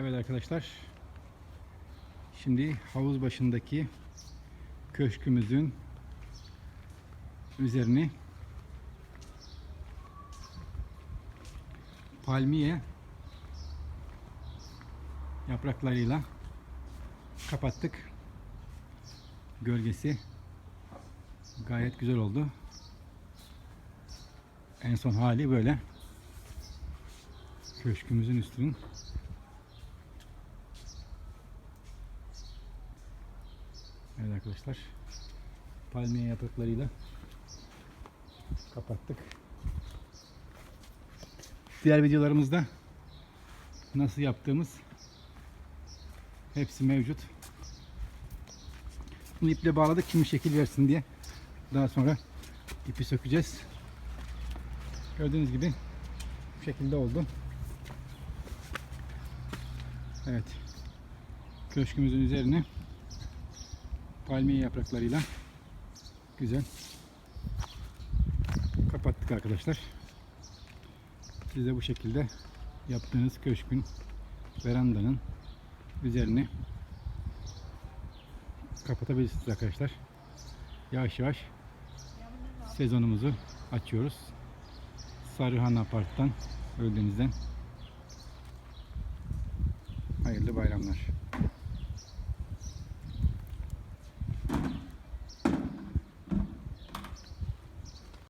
Evet arkadaşlar. Şimdi havuz başındaki köşkümüzün üzerini palmiye yapraklarıyla kapattık. Gölgesi gayet güzel oldu. En son hali böyle. Köşkümüzün üstünün Evet arkadaşlar. Palmiye yapraklarıyla kapattık. Diğer videolarımızda nasıl yaptığımız hepsi mevcut. Bunu iple bağladık kimi şekil versin diye. Daha sonra ipi sökeceğiz. Gördüğünüz gibi bu şekilde oldu. Evet. Köşkümüzün üzerine palmiye yapraklarıyla güzel kapattık arkadaşlar. Siz de bu şekilde yaptığınız köşkün verandanın üzerini kapatabilirsiniz arkadaşlar. Yavaş yavaş sezonumuzu açıyoruz. Sarıhan Apart'tan Öldeniz'den hayırlı bayramlar.